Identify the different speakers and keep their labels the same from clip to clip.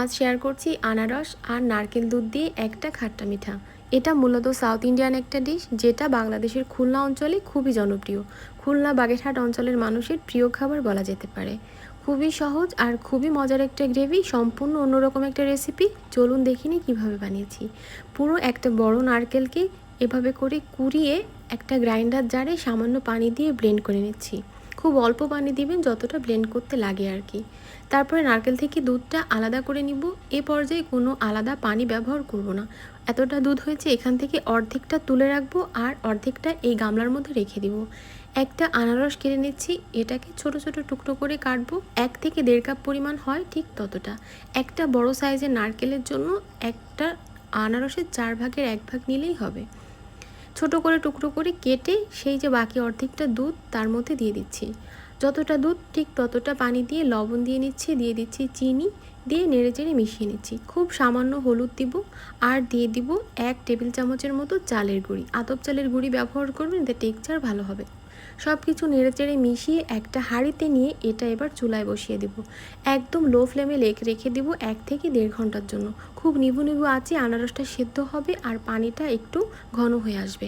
Speaker 1: আজ শেয়ার করছি আনারস আর নারকেল দুধ দিয়ে একটা খাট্টা মিঠা। এটা মূলত সাউথ ইন্ডিয়ান একটা ডিশ যেটা বাংলাদেশের খুলনা অঞ্চলে খুবই জনপ্রিয়। খুলনা বাগেরহাট অঞ্চলের মানুষের প্রিয় খাবার বলা যেতে পারে। খুবই সহজ আর খুবই মজার একটা গ্রেভি, সম্পূর্ণ অন্যরকম একটা রেসিপি। চলুন দেখিনি কীভাবে বানিয়েছি। পুরো একটা বড় নারকেলকে এভাবে করে কুড়িয়ে একটা গ্রাইন্ডার জারে সামান্য পানি দিয়ে ব্লেন্ড করে নিচ্ছি। খুব অল্প পানি দিবেন, যতটা ব্লেন্ড করতে লাগে আর কি। তারপরে নারকেল থেকে দুধটা আলাদা করে নিব। এ পর্যায়ে কোনো আলাদা পানি ব্যবহার করব না। এতটা দুধ হয়েছে, এখান থেকে অর্ধেকটা তুলে রাখব আর অর্ধেকটা এই গামলার মধ্যে রেখে দিব। একটা আনারস কেড়ে নিচ্ছি, এটাকে ছোট ছোট টুকরো করে কাটবো। এক থেকে দেড় কাপ পরিমাণ হয় ঠিক ততটা। একটা বড় সাইজের নারকেলের জন্য একটা আনারসের চার ভাগের এক ভাগ নিলেই হবে। ছোট করে টুকরো করে কেটে সেই যে বাকি অর্ধেকটা দুধ তার মধ্যে দিয়ে দিচ্ছি। যতটা দুধ ঠিক ততটা পানি দিয়ে লবণ দিয়ে নিচ্ছি, দিয়ে দিচ্ছি চিনি, দিয়ে নেড়ে চেড়ে মিশিয়ে নিচ্ছি। খুব সামান্য হলুদ দিব আর দিয়ে দিব এক টেবিল চামচের মতো চালের গুঁড়ি। আতপ চালের গুঁড়ি ব্যবহার করবেন, এতে টেক্সচার ভালো হবে। সব কিছু নেড়ে চেড়ে মিশিয়ে একটা হাঁড়িতে নিয়ে এটা এবার চুলায় বসিয়ে দেব। একদম লো ফ্লেমে লেক রেখে দেব এক থেকে দেড় ঘণ্টার জন্য। খুব নিভু নিভু আছে আনারসটা সেদ্ধ হবে আর পানিটা একটু ঘন হয়ে আসবে।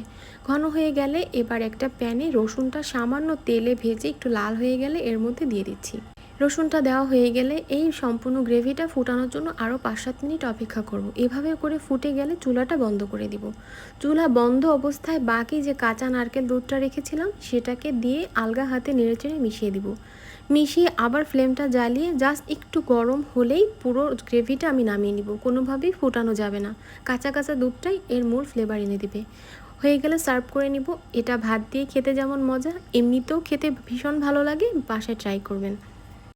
Speaker 1: ঘন হয়ে গেলে এবার একটা প্যানে রসুনটা সামান্য তেলে ভেজে একটু লাল হয়ে গেলে এর মধ্যে দিয়ে দিচ্ছি। রসুনটা দেওয়া হয়ে গেলে এই সম্পূর্ণ গ্রেভিটা ফুটানোর জন্য আরও পাঁচ সাত মিনিট অপেক্ষা করব। এভাবে করে ফুটে গেলে চুলাটা বন্ধ করে দিব। চুলা বন্ধ অবস্থায় বাকি যে কাঁচা নারকেল দুধটা রেখেছিলাম, সেটাকে দিয়ে আলগা হাতে নেড়েচেড়ে মিশিয়ে দিব। মিশিয়ে আবার ফ্লেমটা জ্বালিয়ে জাস্ট একটু গরম হলেই পুরো গ্রেভিটা আমি নামিয়ে নিব। কোনোভাবেই ফুটানো যাবে না। কাঁচা কাঁচা দুধটাই এর মূল ফ্লেভার এনে দেবে। হয়ে গেলে সার্ভ করে নিব। এটা ভাত দিয়ে খেতে যেমন মজা, এমনিতেও খেতে ভীষণ ভালো লাগে। বাসায় ট্রাই করবেন।